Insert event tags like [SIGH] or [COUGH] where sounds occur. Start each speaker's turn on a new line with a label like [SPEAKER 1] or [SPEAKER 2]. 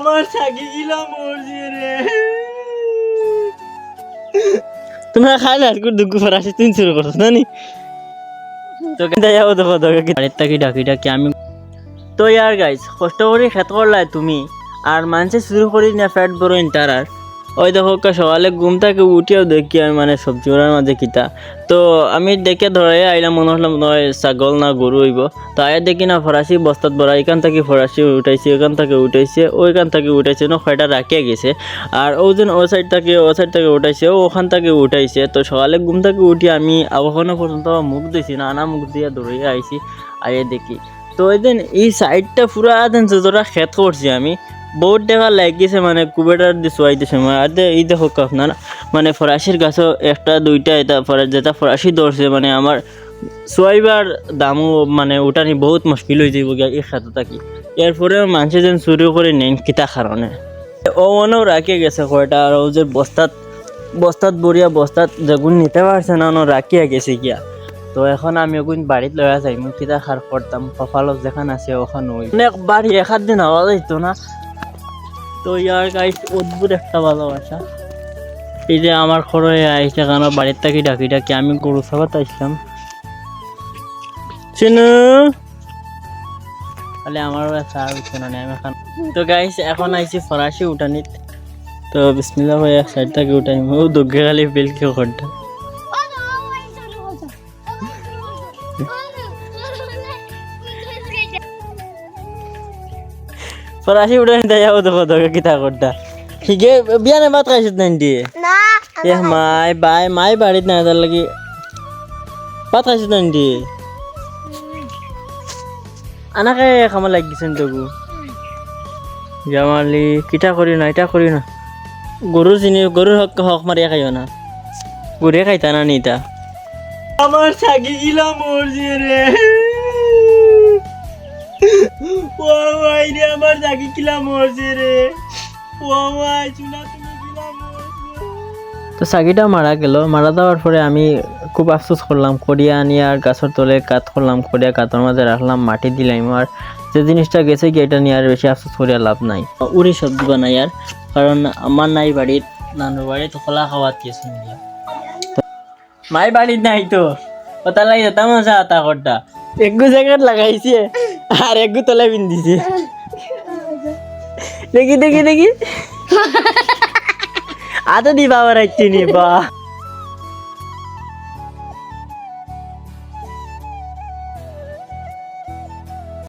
[SPEAKER 1] আমার থাকি গেলাম মরজি রে
[SPEAKER 2] তোমরা খাই না আজকে দুঃখ ফরাসি তুই শুরু করছ না নি তোকে যাব দেখো তোকে কি থাকি ডাকি ডাকি, আমি তো ইয়ার গাইস কষ্ট করে খেত করলাই তুমি, আর মানুষে শুরু করি না, ফ্যাট বড় ইন্টার আর ওই দেখো সকালে ঘুম থেকে উঠিও দেখি আমি মানে সবজি ওরার মাঝে কিতা। তো আমি দেখে ধরে আইলাম, মনে হলাম নয় ছাগল না গরু হইব। তো আয় দেখি না, ফরাসি বস্তাত ভরা এখান থেকে ফরাসি উঠাইছে এখান থেকে উঠাইছে, ওইখান থেকে উঠাইছে, না খয়টা রাখিয়ে গেছে। আর ও যেন ও সাইড থেকে, ও সাইড থেকে উঠাইছে ওখান থেকে উঠাইছে। তো সকালে ঘুম থেকে উঠি আমি এখনও পর্যন্ত মুখ দিছি না না মুখ দিয়ে দৌড়িয়ে আইছি আইয়ে দেখি। তো ওই দিন এই সাইডটা পুরা দিন যতটা খেত করছি আমি। বহুত দেখা লাগিয়েছে মানে কুবেটার দিয়ে সময় আর এই দেখো আপনার মানে ফরাসির গাছও একটা, দুইটা, এটা যেটা ফরাসি ধরছে মানে আমার সোয়াইবার দামও মানে উঠানি বহুত মুশকিল হয়ে গিয়া এই সাথে থাকি। এরপরে মানুষে যেন চুরি করে নেন কিতা কারণে ও মনেও রাখে গেছে কয়টা আর ও যে বস্তাত বস্তাত বড়িয়া বস্তাত যেগুন নিতে পারছে না রাখিয়া গেছে গিয়া। তো এখন আমি ওগুন বাড়িত লয়া যাই, মই কিতা খার করতাম কপালত যেখান আছে ওখান ওই অনেক বাড়ি দিন হওয়া যাইতো না। তো ইয়ার গাইস অদ্ভুত একটা ভালোবাসা। এই যে আমার খরচ আইসে কেন বাড়ির থেকে ডাকি ডাকি আমি গরু সাবাত আসলাম চিনু! তাহলে আমারও চা উঠছে না আমি এখন তো গাইস এখন আইছি ফরাসি উঠানিত। তো বিসমিল্লা হয়ে এক সাইড থেকে উঠাই ও দগ্গে খালি বিল কি ফরাসি উঠানি দেয় দেখো দগ্গে কিতা করতে। হিগে বিয়ানে ভাত খাইছিস না দিয়ে
[SPEAKER 3] না
[SPEAKER 2] এ মাই বাই মাই বাড়িত নাই তার লাগি ভাত খাইছিস না দিয়ে আনাকে খামা লাগিছেন তোকু। জামালি কিটা করি না এটা করি না। গরুর জিনিস গরুর হক হক মারিয়া খাইও না। গরুয়ে খাইতা না নিতা
[SPEAKER 1] আমার থাকি গেলাম মরজি রে ও রে আমার থাকি গেলাম মরজি রে। ও ভাই চুনা তুমি গেলাম মরজি
[SPEAKER 2] তো সাগিটা মারা গেল। মারা যাওয়ার পরে আমি খুব আফসোস করলাম। করিয়া আনি আর গাছের তলে কাত করলাম। করিয়া কাতর মাঝে রাখলাম মাটি দিলাম আর যে জিনিসটা গেছে কি এটা নিয়ে আর বেশি আফসোস করিয়া লাভ নাই। উড়ি সবজি বানাই আর কারণ আমার নাই বাড়ির নানুর বাড়িতে খোলা খাওয়া দিয়েছে মাই বাড়ির নাই তো। ওটা লাগে যেতাম না আতা করটা একগু জায়গায় লাগাইছে আর একগু তলে বিন্দিছে দেখি দেখি দেখি। [LAUGHS] আদা দিবা আবার নি বা